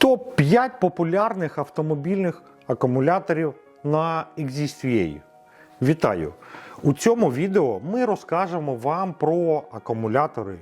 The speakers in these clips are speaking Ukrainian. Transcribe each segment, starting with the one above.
Топ-5 популярних автомобільних акумуляторів на XZVA. Вітаю! У цьому відео ми розкажемо вам про акумулятори,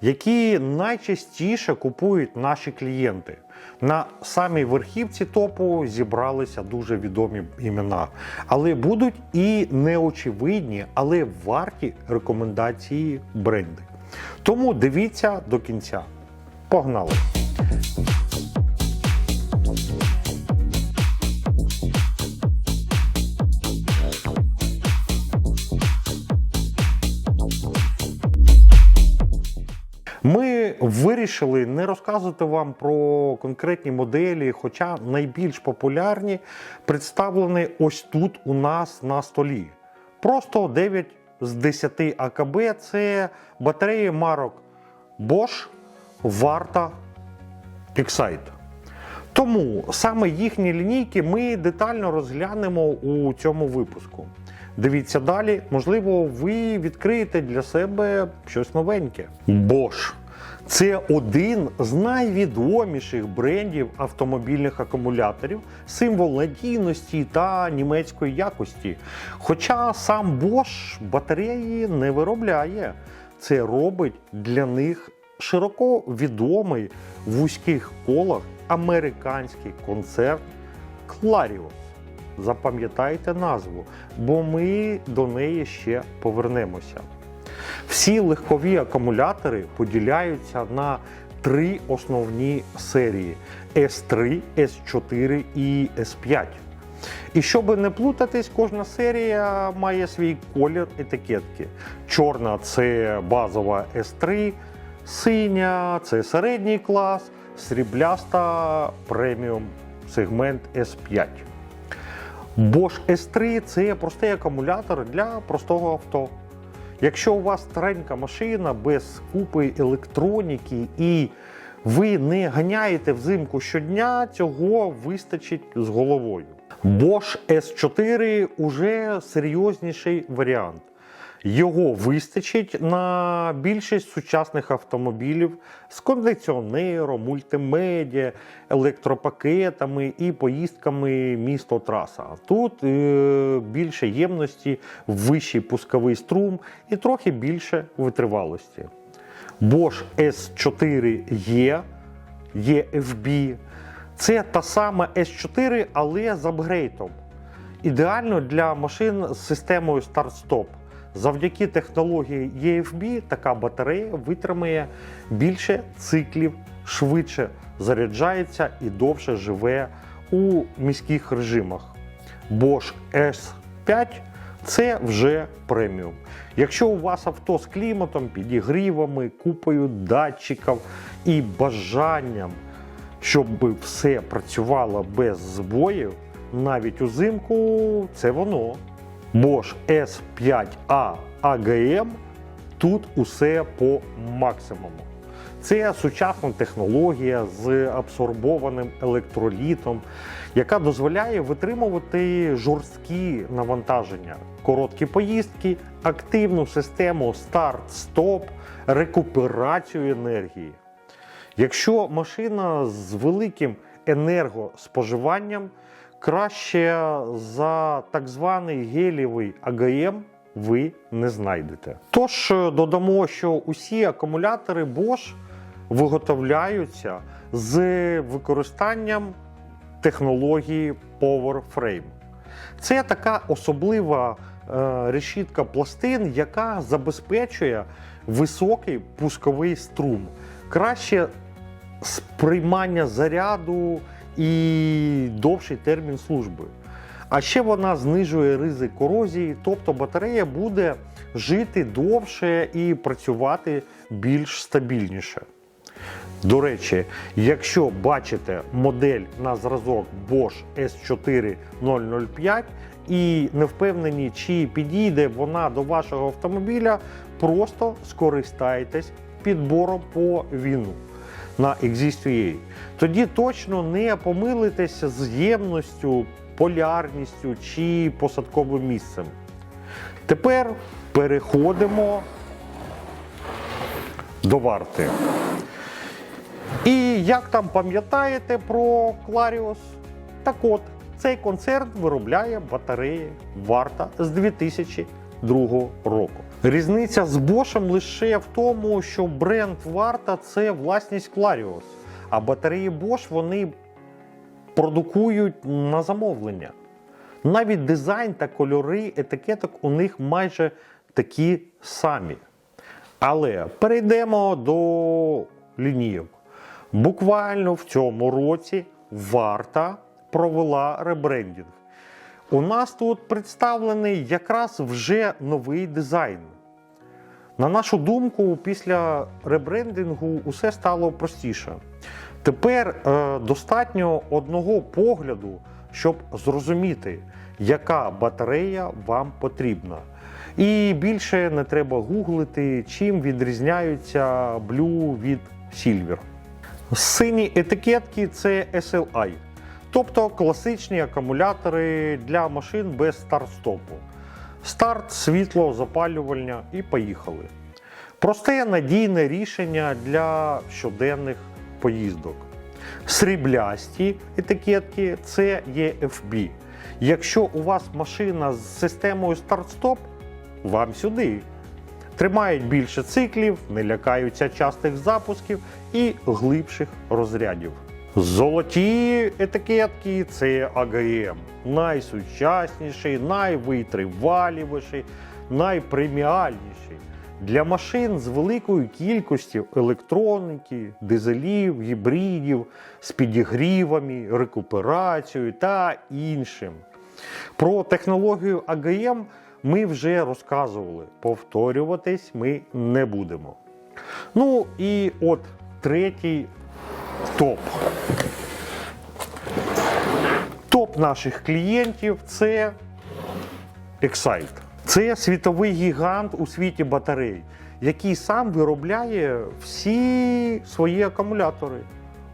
які найчастіше купують наші клієнти. На самій верхівці топу зібралися дуже відомі імена, але будуть і неочевидні, але варті рекомендації бренди. Тому дивіться до кінця. Погнали! Вирішили не розказувати вам про конкретні моделі, хоча найбільш популярні представлені ось тут у нас на столі. Просто 9 з 10 АКБ це батареї марок Bosch, Varta, Excite. Тому саме їхні лінійки ми детально розглянемо у цьому випуску. Дивіться далі, можливо, ви відкриєте для себе щось новеньке. Bosch – це один з найвідоміших брендів автомобільних акумуляторів, символ надійності та німецької якості. Хоча сам Bosch батареї не виробляє, це робить для них широко відомий в вузьких колах американський концерт Clarion. Запам'ятайте назву, бо ми до неї ще повернемося. Всі легкові акумулятори поділяються на три основні серії: S3, S4 і S5. І щоб не плутатись, кожна серія має свій колір етикетки. Чорна це базова S3, синя це середній клас, срібляста преміум сегмент S5. Bosch S3 це простий акумулятор для простого авто. Якщо у вас старенька машина без купи електроніки і ви не ганяєте взимку щодня, цього вистачить з головою. Bosch S4 уже серйозніший варіант. Його вистачить на більшість сучасних автомобілів з кондиціонером, мультимедіа, електропакетами і поїздками місто траса. Тут е, більше ємності, вищий пусковий струм і трохи більше витривалості. Bosch S4E, EFB це та сама S4, але з апгрейтом. Ідеально для машин з системою старт-стоп. Завдяки технології EFB така батарея витримає більше циклів, швидше заряджається і довше живе у міських режимах. Bosch S5 це вже преміум. Якщо у вас авто з кліматом, підігрівами, купою датчиків і бажанням, щоб все працювало без збоїв, навіть узимку це воно. Bosch S5A AGM тут усе по максимуму. Це сучасна технологія з абсорбованим електролітом, яка дозволяє витримувати жорсткі навантаження, короткі поїздки, активну систему старт-стоп, рекуперацію енергії. Якщо машина з великим енергоспоживанням, краще за так званий гелівий АГМ ви не знайдете. Тож додамо, що усі акумулятори Bosch виготовляються з використанням технології PowerFrame. Це така особлива е, решітка пластин, яка забезпечує високий пусковий струм, краще сприймання заряду і довший термін служби. А ще вона знижує ризик корозії, тобто батарея буде жити довше і працювати більш стабільніше. До речі, якщо бачите модель на зразок Bosch S4005 і не впевнені, чи підійде вона до вашого автомобіля, просто скористайтесь підбором по віну на XZUA. Тоді точно не помилитеся з ємністю, полярністю чи посадковим місцем. Тепер переходимо до варти. І як там пам'ятаєте про Clarios? Так от, цей концерн виробляє батареї варта з 2002 року. Різниця з Bosch лише в тому, що бренд варта це власність Clarios, а батареї Bosch вони продукують на замовлення. Навіть дизайн та кольори етикеток у них майже такі самі. Але перейдемо до лінійок. Буквально в цьому році варта провела ребрендінг. У нас тут представлений якраз вже новий дизайн. На нашу думку, після ребрендингу усе стало простіше. Тепер е, достатньо одного погляду, щоб зрозуміти, яка батарея вам потрібна. І більше не треба гуглити, чим відрізняються Blue від Silver. Сині етикетки це SLI, тобто класичні акумулятори для машин без старт-стопу. Старт, світло, запалювання і поїхали. Просте надійне рішення для щоденних поїздок. Сріблясті етикетки це EFB. Якщо у вас машина з системою старт-стоп, вам сюди. Тримають більше циклів, не лякаються частих запусків і глибших розрядів. Золоті етикетки це АГМ. Найсучасніший, найвитриваліший, найпреміальніший. Для машин з великою кількістю електроніки, дизелів, гібридів, з підігрівами, рекуперацією та іншим. Про технологію АГМ ми вже розказували. Повторюватись ми не будемо. Ну і от третій топ. Топ наших клієнтів це Excite. Це світовий гігант у світі батарей, який сам виробляє всі свої акумулятори.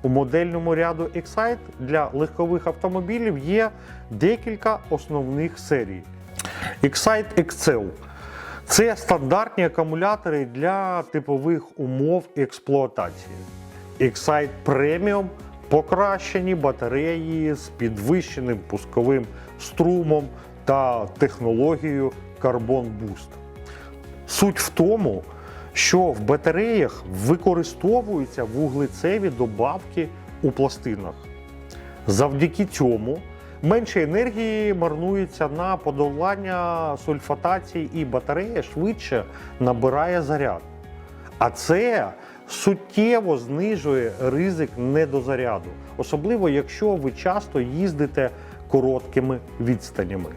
У модельному ряду Excite для легкових автомобілів є декілька основних серій. Excite Excel – це стандартні акумулятори для типових умов експлуатації. Excite Premium – покращені батареї з підвищеним пусковим струмом та технологією Carbon Boost. Суть в тому, що в батареях використовуються вуглецеві добавки у пластинах. Завдяки цьому менше енергії марнується на подолання сульфатації, і батарея швидше набирає заряд. А це суттєво знижує ризик недозаряду, особливо якщо ви часто їздите короткими відстанями.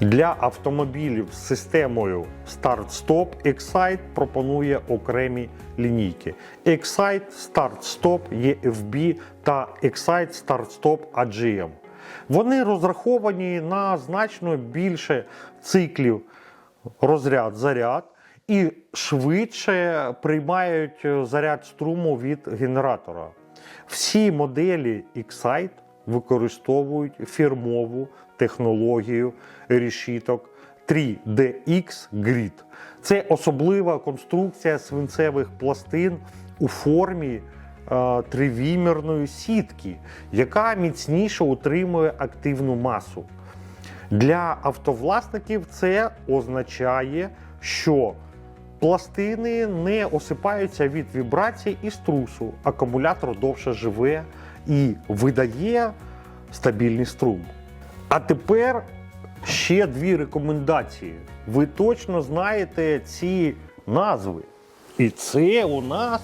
Для автомобілів з системою Start-Stop Excite пропонує окремі лінійки: Excite Start-Stop EFB та Excite Start-Stop AGM. Вони розраховані на значно більше циклів розряд-заряд і швидше приймають заряд струму від генератора. Всі моделі Excite використовують фірмову технологію решіток 3DX Grid. Це особлива конструкція свинцевих пластин у формі е, тривімірної сітки, яка міцніше утримує активну масу. Для автовласників це означає, що пластини не осипаються від вібрацій і струсу. Акумулятор довше живе і видає стабільний струм. А тепер ще дві рекомендації. Ви точно знаєте ці назви. І це у нас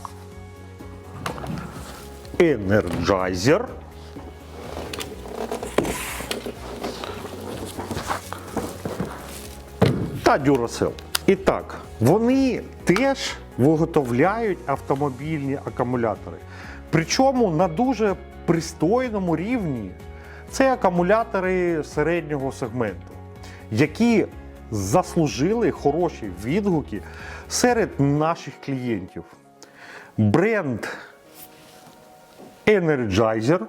Energizer. Та Duracell. І так, вони теж виготовляють автомобільні акумулятори. Причому на дуже пристойному рівні. Це акумулятори середнього сегменту, які заслужили хороші відгуки серед наших клієнтів. Бренд Energizer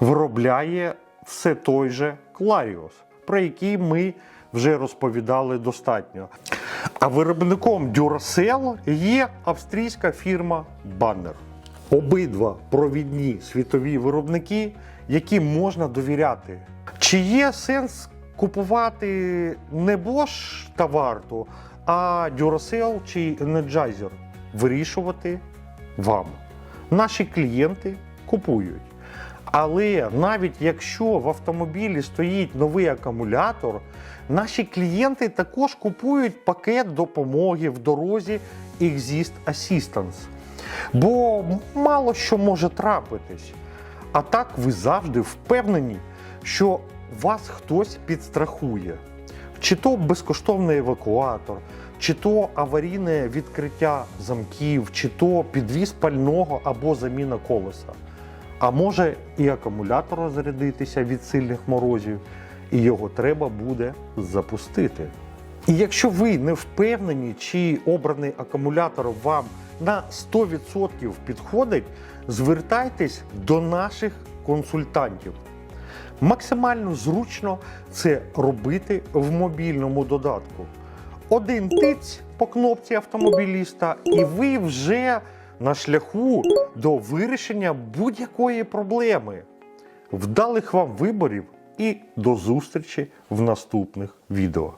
виробляє все той же Clarios, про який ми вже розповідали достатньо. А виробником Duracell є австрійська фірма Banner. обидва провідні світові виробники, яким можна довіряти. Чи є сенс купувати не Bosch та варту, а Duracell чи Energizer? Вирішувати вам. Наші клієнти купують. Але навіть якщо в автомобілі стоїть новий акумулятор, наші клієнти також купують пакет допомоги в дорозі Exist Assistance. Бо мало що може трапитись. А так ви завжди впевнені, що вас хтось підстрахує. Чи то безкоштовний евакуатор, чи то аварійне відкриття замків, чи то підвіз пального або заміна колеса. А може і акумулятор розрядитися від сильних морозів, і його треба буде запустити. І якщо ви не впевнені, чи обраний акумулятор вам на 100% підходить, звертайтесь до наших консультантів. Максимально зручно це робити в мобільному додатку. Один тиць по кнопці автомобіліста, і ви вже на шляху до вирішення будь-якої проблеми. Вдалих вам виборів і до зустрічі в наступних відео.